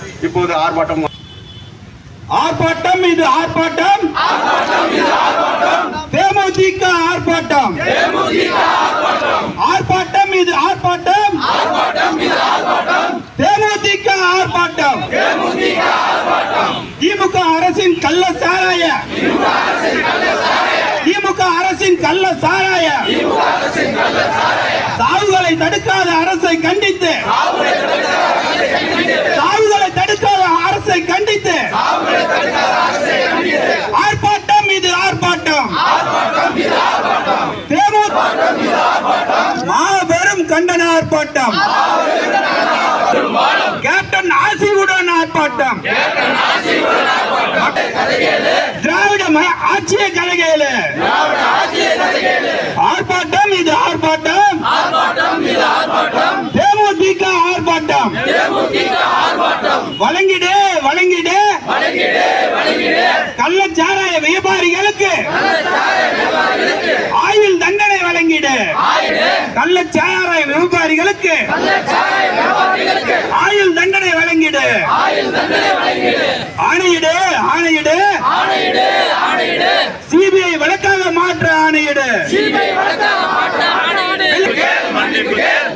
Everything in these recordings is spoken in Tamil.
ஒரு ஆர்ப்பாட்டம். ஆர்ப்பாட்டம் இது ஆர்ப்பாட்டம். தேமுதிக ஆர்ப்பாட்டம். ஆர்ப்பாட்டம். இது ஆர்ப்பாட்டம். தேமுதிக ஆர்ப்பாட்டம். திமுக அரசின் கள்ள சாராய. திமுக அரசின் கள்ள சாராய. சாவுகளை தடுக்காத அரசை கண்டித்து சாவுகளை தடுக்காத அரசை கண்டித்து ஆர்ப்பாட்டம் இது ஆர்ப்பாட்டம் தேமு மாபெரும் கண்டன ஆர்ப்பாட்டம். கேப்டன் ஆசிவுடன் ஆர்ப்பாட்டம். திராவிட ஆட்சிய கலகையில. ஆர்ப்பாட்டம் இது ஆர்ப்பாட்டம். தேமுதிக ஆர்ப்பாட்டம். வழங்கிடு வழங்கிடு. கள்ளச்சாராய வியாபாரிகளுக்கு ஆயுள் தண்டனை வழங்கிடு கள்ளச்சாராய வியாபாரிகளுக்கு ஆயுள் தண்டனை வழங்கிடு. ஆணையிடு ஆணையிடு. சிபிஐ வழக்காக மாற்ற ஆணையிடு.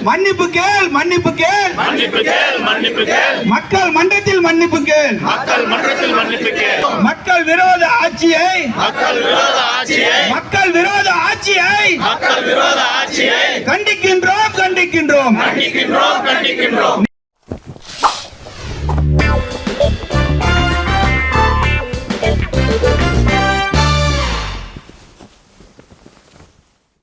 மன்னிப்பு கேள் மன்னிப்பு கேள். மன்னிப்பு கேள் மன்னிப்பு கேள். மக்கள் மன்றத்தில் மன்னிப்பு கேள். மக்கள் மன்றத்தில் மன்னிப்பு கேள். மக்கள் விரோத ஆட்சியை மக்கள் விரோத ஆட்சியை மக்கள் விரோத ஆட்சியை மக்கள் விரோத ஆட்சியை கண்டிக்கின்றோம் கண்டிக்கின்றோம். கண்டிக்கின்றோம் கண்டிக்கின்றோம்.